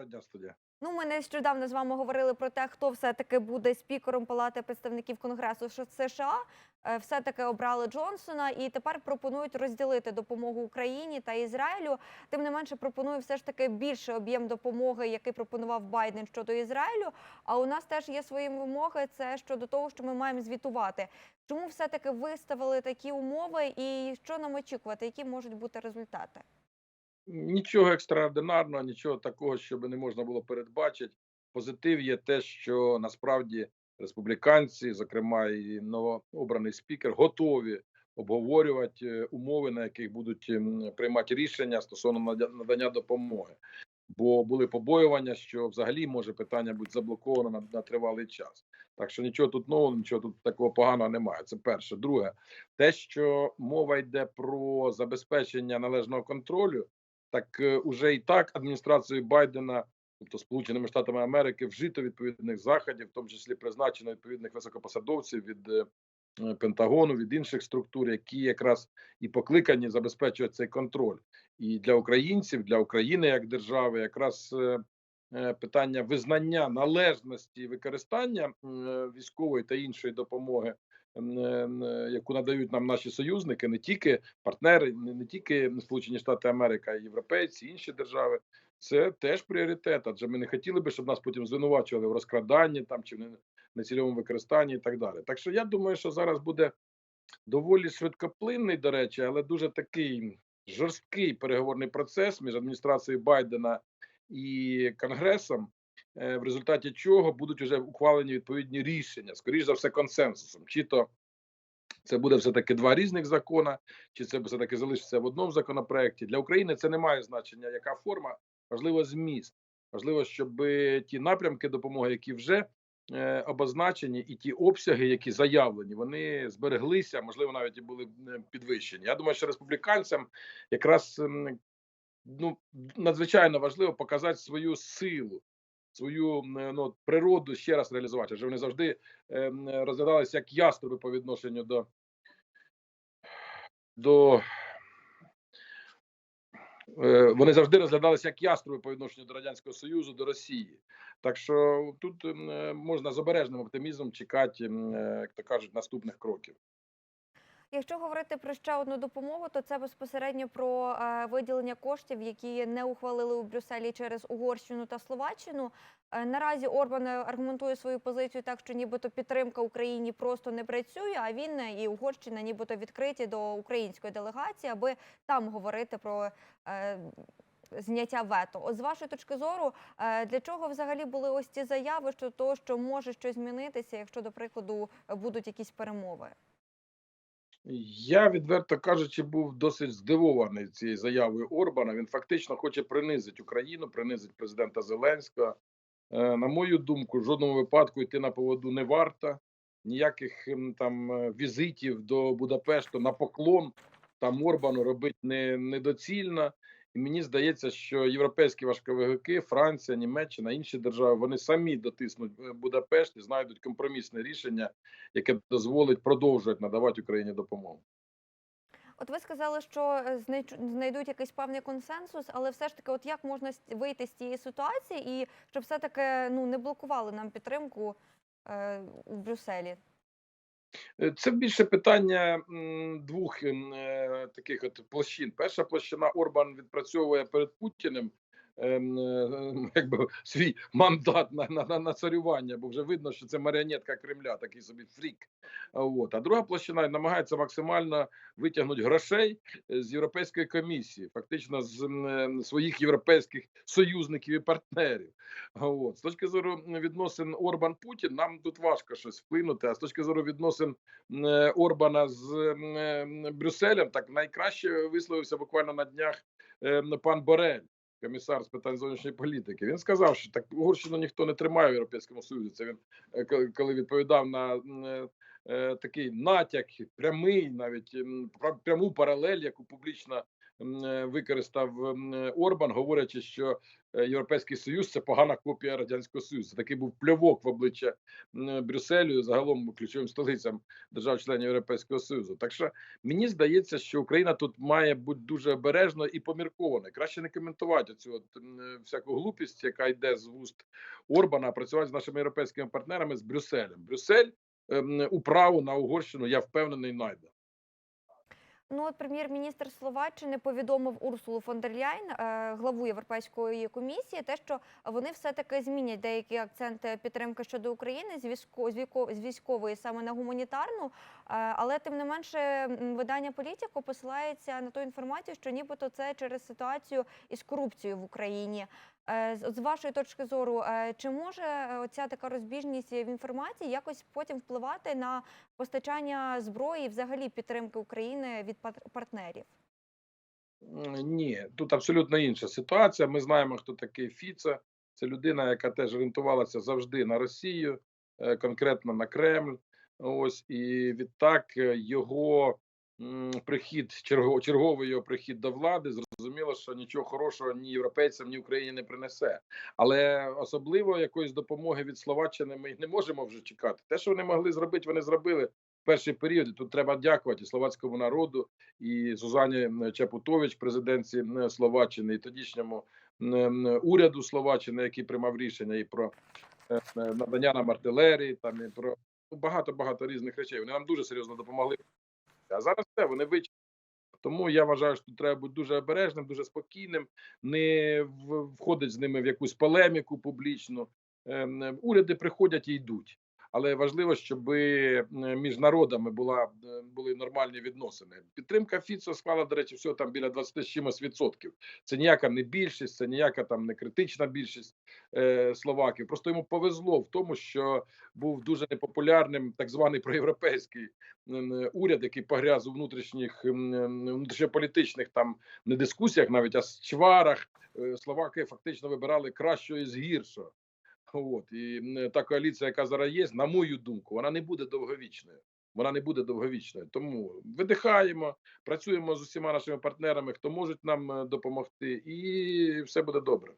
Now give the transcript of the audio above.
Доброго дня, студія. Ну, ми нещодавно з вами говорили про те, хто все-таки буде спікером Палати представників Конгресу США. Е, Все-таки обрали Джонсона і тепер пропонують розділити допомогу Україні та Ізраїлю. Тим не менше, пропонують все ж таки більший об'єм допомоги, який пропонував Байден щодо Ізраїлю. А у нас теж є свої вимоги. Це щодо того, що ми маємо звітувати. Чому все-таки виставили такі умови, і що нам очікувати? Які можуть бути результати? Нічого екстраординарного, нічого такого, що не можна було передбачити. Позитив є те, що насправді республіканці, зокрема і новообраний спікер, готові обговорювати е, умови, на яких будуть ем, приймати рішення стосовно нада- надання допомоги. Бо були побоювання, що взагалі може питання бути заблоковано на, на тривалий час. Так що нічого тут нового, нічого тут такого поганого немає. Це перше. Друге, те, що мова йде про забезпечення належного контролю, так е, уже і так адміністрацією Байдена, тобто Сполученими Штатами Америки, вжито відповідних заходів, в тому числі призначено відповідних високопосадовців від е, е, Пентагону, від інших структур, які якраз і покликані забезпечувати цей контроль. І для українців, для України як держави, якраз питання визнання належності використання військової та іншої допомоги. Е, е, Яку надають нам наші союзники, не тільки партнери, не, тільки Сполучені Штати Америки, а європейці, інші держави. Це теж пріоритет. Адже ми не хотіли би, щоб нас потім звинувачували в розкраданні там чи в нецільовому використанні і так далі. Так що я думаю, що зараз буде доволі швидкоплинний, до речі, але дуже такий жорсткий переговорний процес між адміністрацією Байдена і Конгресом, в результаті чого будуть вже ухвалені відповідні рішення, скоріш за все, консенсусом. Чи то це буде все таки два різних закона, чи це все таки залишиться в одному законопроекті. Для України це не має значення, яка форма, важливо зміст. Важливо, щоб ті напрямки допомоги, які вже е, обозначені, і ті обсяги, які заявлені, вони збереглися, можливо, навіть і були е, підвищені. Я думаю, що республіканцям якраз ну надзвичайно важливо показати свою силу. Свою ну, природу ще раз реалізувати, адже вони завжди ем, розглядалися як яструби по відношенню до, до е, вони завжди розглядалися як яструби по відношенню до Радянського Союзу, до Росії. Так що тут е, можна з обережним оптимізмом чекати, е, як то кажуть, наступних кроків. Якщо говорити про ще одну допомогу, то це безпосередньо про е, виділення коштів, які не ухвалили у Брюсселі через Угорщину та Словаччину. Е, наразі Орбан е, аргументує свою позицію так, що нібито підтримка Україні просто не працює, а він і Угорщина нібито відкриті до української делегації, аби там говорити про. Зняття вето. От з вашої точки зору, для чого взагалі були ось ці заяви щодо того, що може щось змінитися, якщо, до прикладу, будуть якісь перемови? Я відверто кажучи, був досить здивований цією заявою Орбана. Він фактично хоче принизити Україну, принизити президента Зеленського. Е, На мою думку, в жодному випадку йти на поводу не варто. Ніяких ем, там е, візитів до Будапешту на поклон там Орбану робити не недоцільно. І мені здається, що європейські важковиги, Франція, Німеччина, інші держави, вони самі дотиснуть е, Будапешт і знайдуть компромісне рішення, яке дозволить продовжувати надавати Україні допомогу. От ви сказали, що е, знайдуть якийсь певний консенсус, але все ж таки, от як можна вийти з цієї ситуації і щоб все таки ну не блокували нам підтримку е, у Брюсселі? Е, Це більше питання двох м, е, таких от площин. Перша площина Орбан відпрацьовує перед Путіним. Ем, е, Якби свій мандат на, на, на, царювання, бо вже видно, що це маріонетка Кремля, такий собі фрік. От. А друга площина намагається максимально витягнути грошей е, з Європейської комісії, фактично з е, своїх європейських союзників і партнерів. От. З точки зору відносин Орбан-Путін, нам тут важко щось вплинути, а з точки зору відносин Орбана з Брюсселем, так найкраще висловився буквально на днях е, пан Борель. Комісар з питань зовнішньої політики він сказав, що так Угорщину ніхто не тримає в Європейському Союзі. Це він е, коли відповідав на е, е, такий натяк, прямий, навіть пряму паралель, яку публічно використав е, Орбан, говорячи, що е, Європейський Союз це погана копія радянського союзу. Такий був плювок в обличчя Брюсселю, загалом ключовим столицям держав-членів Європейського Союзу. Так що мені здається, що Україна тут має бути дуже обережно і помірковано. Краще не коментувати цю от, е, всяку глупість, яка йде з вуст Орбана, а працювати з нашими європейськими партнерами з Брюсселем. Брюссель управу на Угорщину, я впевнений, найде. Ну, от прем'єр-міністр Словаччини повідомив Урсулу фон дер Ляйн, е, главу Європейської комісії, те, що вони все-таки змінять деякі акценти підтримки щодо України з військової саме на гуманітарну. Е, Але тим не менше, видання політико посилається на ту інформацію, що нібито це через ситуацію із корупцією в Україні. Е, З вашої точки зору, е, чи може е, оця така розбіжність в інформації якось потім впливати на постачання зброї взагалі підтримки України від партнерів? Ні, тут абсолютно інша ситуація. Ми знаємо, хто такий Фіце. Це людина, яка теж орієнтувалася завжди на Росію, конкретно на Кремль. Ось і відтак його прихід, черговий його прихід до влади, зрозуміло, що нічого хорошого ні європейцям, ні Україні не принесе. Але особливо якоїсь допомоги від Словаччини ми не можемо вже чекати. Те, що вони могли зробити, вони зробили в перший період. Тут треба дякувати словацькому народу і Зузані Чапутович, президентці Словаччини, і тодішньому уряду Словаччини, який приймав рішення і про е, е, надання нам артилерії, там і про багато багато різних речей. Вони нам дуже серйозно допомогли. А зараз все вони вичерпали. Тому я вважаю, що треба бути дуже обережним, дуже спокійним, не входить з ними в якусь полеміку публічну. Ем, е, Уряди приходять і йдуть. Але важливо, щоб між народами була е, були нормальні відносини. Підтримка Фіцо склала, до речі, всього там біля 20 з чимось відсотків. Це ніяка не більшість, це ніяка там не критична більшість е, словаків. Просто йому повезло в тому, що був дуже непопулярним так званий проєвропейський уряд, який погряз у внутрішніх внутрішньополітичних там не дискусіях, навіть а чварах. Е, Словаки фактично вибирали кращого із гіршого. От і та коаліція, яка зараз є, на мою думку, вона не буде довговічною. Вона не буде довговічною. Тому видихаємо, працюємо з усіма нашими партнерами, хто можуть нам е, допомогти, і все буде добре.